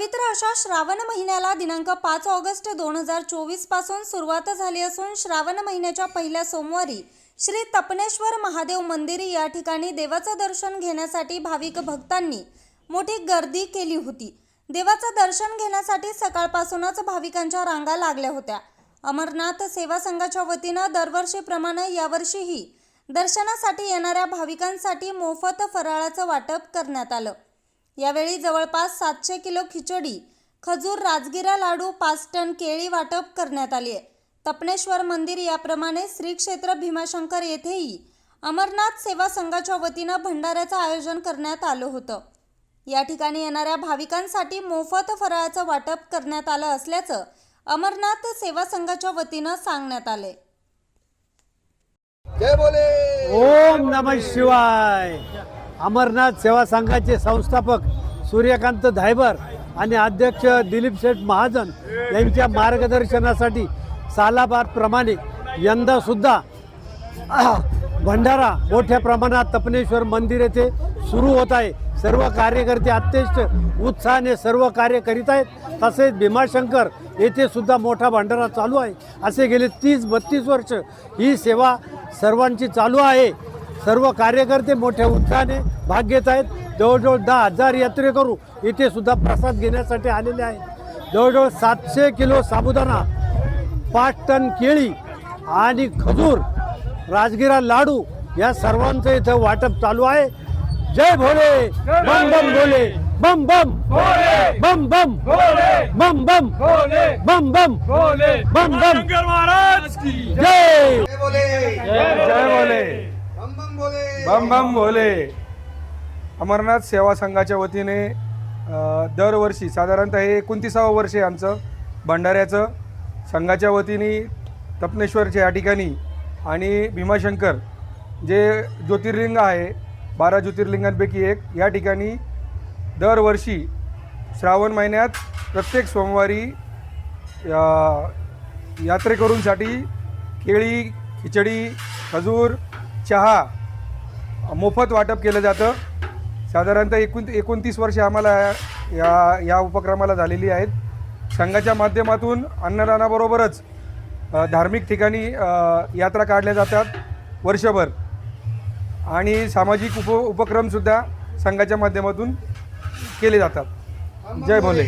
पवित्र अशा श्रावण महिन्याला दिनांक पाच ऑगस्ट दोन हजार चोवीसपासून सुरुवात झाली असून श्रावण महिन्याच्या पहिल्या सोमवारी श्री तपनेश्वर महादेव मंदिर या ठिकाणी देवाचं दर्शन घेण्यासाठी भाविक भक्तांनी मोठी गर्दी केली होती. देवाचं दर्शन घेण्यासाठी सकाळपासूनच भाविकांच्या रांगा लागल्या होत्या. अमरनाथ सेवा संघाच्या वतीनं दरवर्षीप्रमाणे यावर्षीही दर्शनासाठी येणाऱ्या भाविकांसाठी मोफत फराळाचं वाटप करण्यात आलं. यावेळी जवळपास सातशे किलो खिचडी खजूर राजगिरा लाडू पाच टन केळी वाटप करण्यात आली आहे. तपनेश्वर मंदिर याप्रमाणे श्री क्षेत्र भीमाशंकर येथेही अमरनाथ सेवा संघाच्या वतीनं भंडाऱ्याचं आयोजन करण्यात आलं होतं. या ठिकाणी येणाऱ्या भाविकांसाठी मोफत फराळाचं वाटप करण्यात आलं असल्याचं अमरनाथ सेवा संघाच्या वतीनं सांगण्यात आले जय बोले! ओम नम शिवाय! अमरनाथ सेवा संघाचे संस्थापक सूर्यकांत धायबर आणि अध्यक्ष दिलीप शेठ महाजन यांच्या मार्गदर्शनासाठी सालाबादप्रमाणे यंदासुद्धा भंडारा मोठ्या प्रमाणात तपनेश्वर मंदिर येथे सुरू होत आहे. सर्व कार्यकर्ते अत्यंत उत्साहाने सर्व कार्य करीत आहेत. तसेच भीमाशंकर येथे सुद्धा मोठा भंडारा चालू आहे. असे गेले तीस बत्तीस वर्ष ही सेवा सर्वांची चालू आहे. सर्व कार्यकर्ते मोठ्या उत्साहाने भाग घेत आहेत. जवळजवळ दहा हजार यात्रेकरू इथे सुद्धा प्रसाद घेण्यासाठी आलेले आहेत. जवळजवळ सातशे किलो साबुदाणा पाच टन केळी आणि खजूर राजगिरा लाडू या सर्वांचं इथं वाटप चालू आहे. जय भोले! बम बम भोले! बम बम! बम बम! बम बम! बम बम! बम बम! महाराज की जय! जय बोले बम बम भोले अमरनाथ सेवा संघाच्या वतीने दरवर्षी साधारणतः हे एकोणतीसावं वर्ष आहे आमचं भंडाऱ्याचं. संघाच्या वतीने तपनेश्वरच्या या ठिकाणी आणि भीमाशंकर जे ज्योतिर्लिंग आहे बारा ज्योतिर्लिंगांपैकी एक या ठिकाणी दरवर्षी श्रावण महिन्यात प्रत्येक सोमवारी या- यात्रेकरूंसाठी केळी खिचडी खजूर चहा मोफत वाटप केलं जातं. साधारणतः एकूण एकोणतीस वर्ष आम्हाला या या उपक्रमाला झालेली आहेत. संघाच्या माध्यमातून अन्नदानाबरोबरच धार्मिक ठिकाणी यात्रा काढल्या जातात वर्षभर. आणि सामाजिक उप उपक्रमसुद्धा संघाच्या माध्यमातून केले जातात. जय भोले.